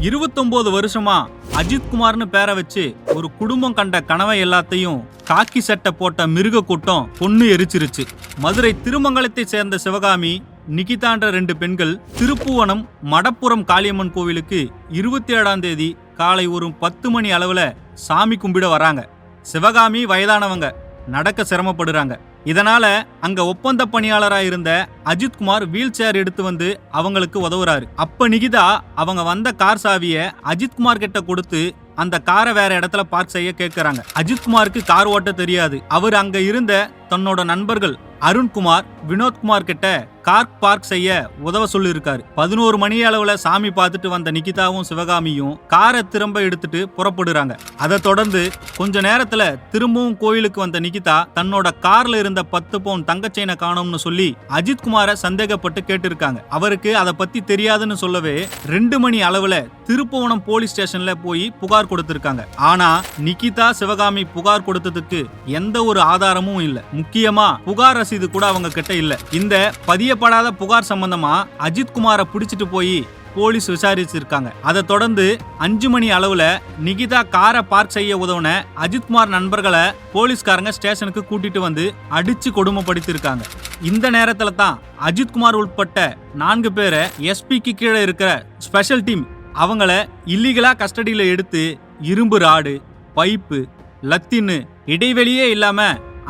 இருபத்தொன்பது வருஷமா அஜித் குமார்னு பேரை வச்சு ஒரு குடும்பம் கண்ட கனவை எல்லாத்தையும் காக்கி சட்டை போட்ட மிருக கூட்டம் பொண்ணு எரிச்சிருச்சு. மதுரை திருமங்கலத்தை சேர்ந்த சிவகாமி நிகிதான்ற ரெண்டு பெண்கள் திருப்புவனம் மடப்புறம் காளியம்மன் கோவிலுக்கு இருபத்தி ஏழாம் தேதி காலை ஒரு பத்து மணி அளவுல சாமி கும்பிட வராங்க. சிவகாமி வயதானவங்க. நடக்க சிரமப்படுறாங்க. இதனால அங்க ஒப்பந்த பணியாளராக இருந்த அஜித்குமார் வீல் சேர் எடுத்து வந்து அவங்களுக்கு உதவுறாரு. அப்ப நிகிதா அவங்க வந்த கார் சாவிய அஜித்குமார் கிட்ட கொடுத்து அந்த காரை வேற இடத்துல பார்க் செய்ய கேட்கிறாங்க அஜித்குமாருக்கு கார் ஓட்ட தெரியாது. அவர் அங்க இருந்த தன்னோட நண்பர்கள் அருண்குமார் வினோத்குமார் கிட்ட கார் பார்க் செய்ய உதவ சொல்லியிருக்காரு. பதினோரு மணி அளவுல சாமி பார்த்துட்டு வந்த நிகிதாவும் சிவகாமியும் காரை திரும்ப எடுத்துட்டு புறப்படுறாங்க. அதை தொடர்ந்து கொஞ்ச நேரத்துல திரும்பவும் கோயிலுக்கு வந்த நிகிதா தன்னோட கார்ல இருந்த பத்து பவுன் தங்கச்செயினை காணோம்னு சொல்லி அஜித் குமாரை சந்தேகப்பட்டு கேட்டிருக்காங்க. அவருக்கு அதை பத்தி தெரியாதுன்னு சொல்லவே ரெண்டு மணி அளவுல திருப்புவனம் போலீஸ் ஸ்டேஷன்ல போய் புகார் கொடுத்திருக்காங்க. ஆனா நிகிதா சிவகாமி புகார் கொடுத்ததுக்கு எந்த ஒரு ஆதாரமும் இல்லை. முக்கியமா புகார் ரசீது கூட அவங்க கிட்ட இல்ல. இந்த பதியப்படாத புகார் சம்பந்தமா அஜித் குமாரை பிடிச்சிட்டு போய் போலீஸ் விசாரிச்சிருக்காங்க. அதை தொடர்ந்து அஞ்சு மணி அளவுல நிகிதா காரை பார்க் செய்ய உதவுன அஜித்குமார் நண்பர்களை போலீஸ்காரங்க ஸ்டேஷனுக்கு கூட்டிட்டு வந்து அடிச்சு கொடுமைப்படுத்திருக்காங்க. இந்த நேரத்துல தான் அஜித்குமார் உட்பட்ட நான்கு பேரை எஸ்பிக்கு கீழே இருக்கிற ஸ்பெஷல் டீம் அவங்கள இல்லீகலா கஸ்டடியில எடுத்து இரும்பு ராடு பைப்பு லத்தின்னு இடைவெளியே இல்லாம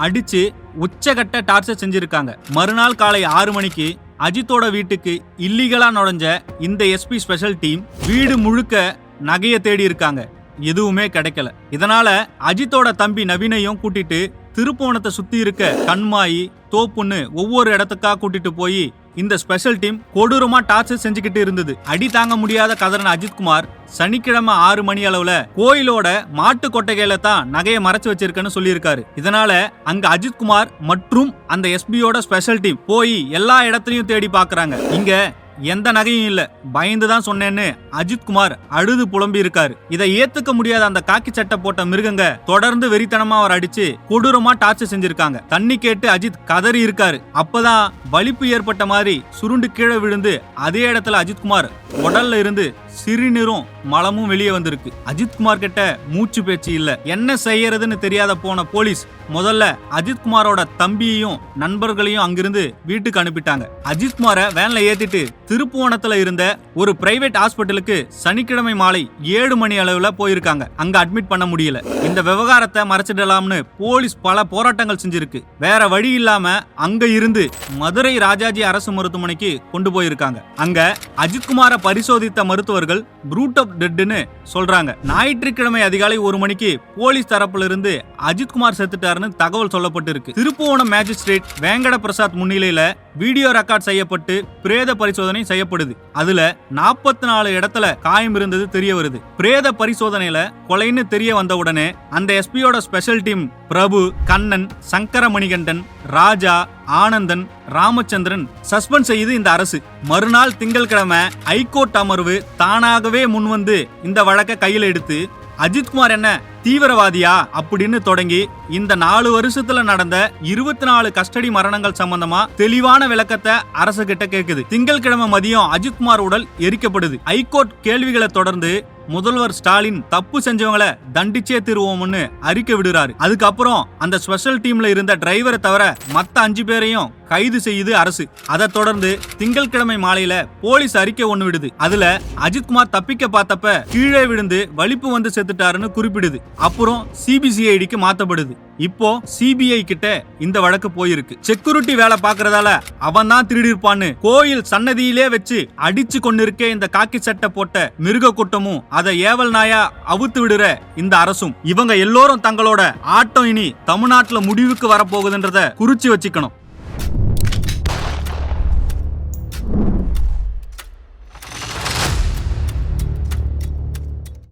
அடிச்சு உச்சகட்ட டார்ச்சர் செஞ்சிருக்காங்க. மறுநாள் காலை ஆறு மணிக்கு அஜித்தோட வீட்டுக்கு இல்லீகலா நுழைஞ்ச இந்த எஸ்பி ஸ்பெஷல் டீம் வீடு முழுக்க நகையை தேடி இருக்காங்க. எதுவுமே கிடைக்கல. இதனால அஜித்தோட தம்பி நவீனையும் கூட்டிட்டு திருப்போணத்தை சுத்தி இருக்க கண்மாயி தோப்புன்னு ஒவ்வொரு இடத்துக்கா கூட்டிட்டு போய் இந்த ஸ்பெஷல் டீம் கொடூரமா டார்ச்சர் செஞ்சுக்கிட்டு இருந்தது. அடி தாங்க முடியாத கதறன அஜித்குமார் சனிக்கிழமை ஆறு மணி அளவுல கோயிலோட மாட்டு கொட்டகையில தான் நகையை மறைச்சு வச்சிருக்கேன்னு சொல்லியிருக்காரு. இதனால அங்க அஜித்குமார் மற்றும் அந்த எஸ்பியோட ஸ்பெஷல் டீம் போய் எல்லா இடத்துலயும் தேடி பாக்குறாங்க இங்க எந்த நகையும் இல்ல. பயந்து தான் சொன்னேன்னு அஜித்குமார் அழுது புலம்பி இருக்காரு. இதை ஏத்துக்க முடியாத அந்த காக்கி சட்டை போட்ட மிருகங்க தொடர்ந்து வெறித்தனமா அவர் அடிச்சு கொடூரமா டார்ச்சர் செஞ்சிருக்காங்க. தண்ணி கேட்டு அஜித் கதறி இருக்காரு. அப்பதான் வலிப்பு ஏற்பட்ட மாதிரி சுருண்டு கீழே விழுந்து அதே இடத்துல அஜித்குமார் உடல்ல இருந்து சிறுநீரும் மலமும் வெளியே வந்திருக்கு. அஜித்குமார் கிட்ட மூச்சு பேச்சு இல்ல. என்ன செய்யறதுன்னு தெரியாத போன போலீஸ் முதல்ல அஜித்குமாரோட தம்பியையும் நண்பர்களையும் அங்கிருந்து வீட்டுக்கு அனுப்பிட்டாங்க. அஜித்குமாரை வேன்ல ஏத்திட்டு திருப்புவனத்துல இருந்த ஒரு பிரைவேட் ஹாஸ்பிட்டலுக்கு சனிக்கிழமை மாலை ஏழு மணி அளவுல போயிருக்காங்க. அங்க அட்மிட் பண்ண முடியல. இந்த விவகாரத்தை மறைச்சிடலாம்னு போலீஸ் பல போராட்டங்கள் செஞ்சிருக்கு. வேற வழி இல்லாம அங்க இருந்து மதுரை ராஜாஜி அரசு மருத்துவமனைக்கு கொண்டு போயிருக்காங்க. அங்க அஜித்குமாரை பரிசோதித்த மருத்துவர் அவர்கள் ப்ரூட் ஆஃப் டெட்னு சொல்றாங்க. ஞாயிற்றுக்கிழமை அதிகாலை ஒரு மணிக்கு போலீஸ் தரப்புல இருந்து அஜித்குமார் செத்துட்டாருன்னு தகவல் சொல்லப்பட்டிருக்கு. திருப்புவனம் மேஜிஸ்ட்ரேட் வேங்கட பிரசாத் முன்னிலையில வீடியோ ரெக்கார்ட் செய்யப்பட்டு பிரேத பரிசோதனை செய்யப்படுது. அதுல நாற்பத்தி நாலு இடத்துல காயம் இருந்தது தெரிய வருது. பிரேத பரிசோதனையில கொலைன்னு தெரிய வந்த உடனே அந்த எஸ்பியோட special team Prabhu Kannan Sankara Manikandan Raja Anandan Ramachandran suspend செய்யுது இந்த அரசு. மறுநாள் திங்கட்கிழமை ஐகோர்ட் அமர்வு தானாகவே முன்வந்து இந்த வழக்கை கையில் எடுத்து அஜித்குமார் என்ன தீவிரவாதியா அப்படின்னு தொடங்கி இந்த நாலு வருஷத்துல நடந்த இருபத்தி நாலு கஸ்டடி மரணங்கள் சம்பந்தமா தெளிவான விளக்கத்தை அரசு கிட்ட கேக்குது. திங்கட்கிழமை மதியம் அஜித்குமார் உடல் எரிக்கப்படுது. ஐகோர்ட் கேள்விகளை தொடர்ந்து முதல்வர் ஸ்டாலின் தப்பு செஞ்சவங்களை தண்டிச்சே திருவோம்னு அறிக்கை விடுறாரு. அதுக்கப்புறம் அந்த ஸ்பெஷல் டீம்ல இருந்த டிரைவரை தவிர மத்த அஞ்சு பேரையும் கைது செய்யுது அரசு. அதை தொடர்ந்து திங்கட்கிழமை மாலையில போலீஸ் அறிக்கை ஒண்ணு விடுது. அதுல அஜித்குமார் தப்பிக்க பார்த்தப்ப கீழே விழுந்து வலிப்பு வந்து செத்துட்டாருன்னு குறிப்பிடுது. அப்புறம் சிபிசிஐடிக்கு மாத்தப்படுது. இப்போ சிபிஐ கிட்ட இந்த வழக்கு போயிருக்கு. செக்யூரிட்டி வேலை பாக்குறதால அவன் தான் திருடி இருப்பான்னு கோயில் சன்னதியிலே வச்சு அடிச்சு கொண்டிருக்கே இந்த காக்கி சட்டை போட்ட மிருக கூட்டமும் அதை ஏவல் நாயா அவுத்து விடுற இந்த அரசும் இவங்க எல்லோரும் தங்களோட ஆட்டம் இனி தமிழ்நாட்டுல முடிவுக்கு வரப்போகுதுன்றத குறிச்சு வச்சுக்கணும்.